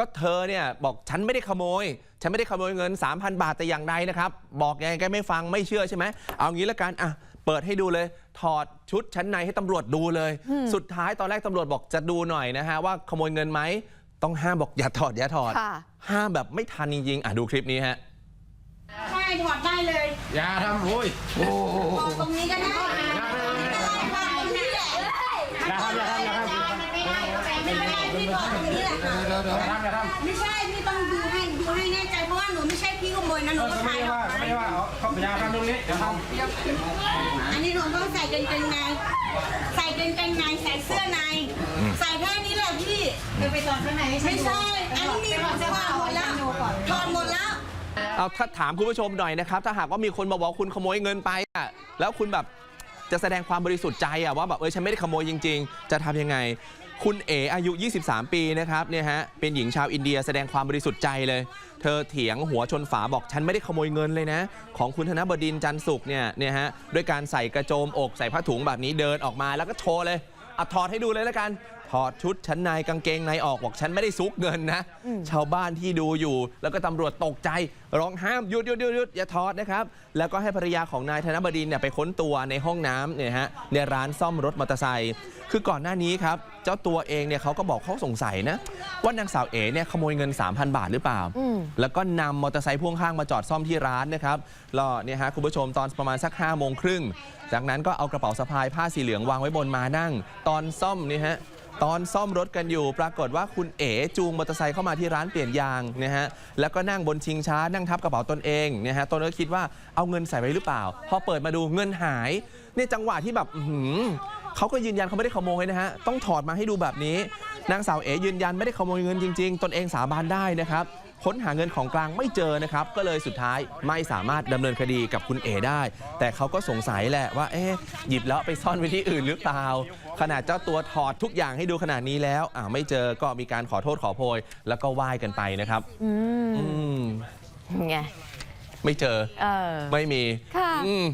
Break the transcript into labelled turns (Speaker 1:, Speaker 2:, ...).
Speaker 1: ก็เธอเนี่ยบอกฉันไม่ได้ขโมย ฉันไม่ได้ขโมยเงิน 3,000 บาทแต่อย่างใดนะครับ บอกยังไงก็ไม่ฟังไม่เชื่อใช่ไหมเอางี้ละกันอะเปิดให้ดูเลย ถอดชุดชั้นในให้ตำรวจดูเลย สุดท้ายตอนแรกตำรวจบอกจะดูหน่อยนะฮะว่าขโมยเงินไหมต้องห้ามบอกอย่าถอดอย่าถอด
Speaker 2: ค่ะ
Speaker 1: ห้ามแบบไม่ทันจริงๆอะดูคลิปนี้ฮะ
Speaker 3: ใช่ถอดได้เลย
Speaker 4: อย่าทำโอ้ยโอ้โห
Speaker 3: ถอดตรงนี้ก็ได้ถอดตรงนี้แหละ
Speaker 4: อย่าทำอย่าทำอย่าทำ
Speaker 3: ไม่เป็นไร พี่ถอดตรงนี้แหละค่ะ
Speaker 4: ทำอย่าทำ
Speaker 3: ไม่ใช่พี่ต้องดูให้ดูให้แน่ใจเพราะว่าหนูไม่ใช่พี่ขโมยนะหนูก็
Speaker 4: ไม่
Speaker 3: ถ่ายออ
Speaker 4: ว่าก
Speaker 3: มา
Speaker 4: ไม่ว่าเขาอย่าทำตรงนี้อย่าทำ
Speaker 3: อันนี้หนูต้องใส่กางเกงในใส่กางเกงในใส่เสื้อในใส่แค่นี้แหละพี่
Speaker 5: ไปถอดข้างใน
Speaker 3: ไม่ใช่ อันนี้มีถอดหมดแล้วถอดหมดแล้ว
Speaker 1: เอาถ้าถามคุณผู้ชมหน่อยนะครับ ถ้าหากว่ามีคนมาบอกว่าคุณขโมยเงินไปอะแล้วคุณแบบจะแสดงความบริสุทธิ์ใจอะว่าแบบเออฉันไม่ได้ขโมยจริง ๆ จะทำยังไง คุณเออายุ 23 ปีนะครับเนี่ยฮะเป็นหญิงชาวอินเดียแสดงความบริสุทธิ์ใจเลย เธอเถียงหัวชนฝาบอกฉันไม่ได้ขโมยเงินเลยนะ ของคุณธนบดินจันสุขเนี่ยเนี่ยฮะด้วยการใส่กระโจมอกใส่ผ้าถุงแบบนี้เดินออกมาแล้วก็โชว์เลยเอาถอดให้ดูเลยแล้วกัน ถอดชุดชั้นในกางเกงในออกบอกฉันไม่ได้ซุกเงินนะ ชาวบ้านที่ดูอยู่ แล้วก็ตำรวจตกใจ ร้องห้ามหยุดหยุดหยุดหยุดอย่าถอดนะครับ แล้วก็ให้ภรรยาของนายธนบดินทร์เนี่ยไปค้นตัวในห้องน้ำเนี่ยฮะในร้านซ่อมรถมอเตอร์ไซค์คือก่อนหน้านี้ครับ เจ้าตัวเองเนี่ยเขาก็บอกเขาสงสัยนะ ว่านางสาวเอ๋เนี่ยขโมยเงิน 3,000 บาทหรือเปล่า
Speaker 2: อืม
Speaker 1: แล้วก็นำมอเตอร์ไซค์พ่วงข้างมาจอดซ่อมที่ร้านนะครับแล้วเนี่ยฮะคุณผู้ชมตอนประมาณสัก5้าโมงครึ่งจากนั้นก็เอากระเป๋าสะพายผ้าสีเหลืองวางไว้บนมานั่ง ตอนซ่อมนี่ฮะ ตอนซ่อมรถกันอยู่ ปรากฏว่าคุณเอ๋จูงมอเตอร์ไซค์เข้ามาที่ร้านเปลี่ยนยางนะฮะแล้วก็นั่งบนชิงช้านั่งทับกระเป๋าตนเองนะฮะตนก็คิดว่าเอาเงินใส่ไว้หรือเปล่า พอเปิดมาดูเงินหายเนี่ยจังหวะที่แบบหือเขาก็ยืนยันเขาไม่ได้ขโมยนะฮะต้องถอดมาให้ดูแบบนี้ นางสาวเอ๋ยืนยันไม่ได้ขโมยเงินจริง ๆ ตนเองสาบานได้นะครับค้นหาเงินของกลางไม่เจอนะครับ ก็เลยสุดท้ายไม่สามารถดำเนินคดีกับคุณเอได้ แต่เขาก็สงสัยแหละว่า เอ๊ะหยิบแล้วเอาไปซ่อนไว้ที่อื่นหรือเปล่า ขนาดเจ้าตัวถอดทุกอย่างให้ดูขนาดนี้แล้วอ่าไม่เจอก็มีการขอโทษขอโพย แล้วก็ไหว้กันไปนะครับ
Speaker 2: อืม
Speaker 1: อืม
Speaker 2: ไง
Speaker 1: ไม่เจอ
Speaker 2: เออ
Speaker 1: ไม่มี
Speaker 2: ค่ะ
Speaker 1: อืม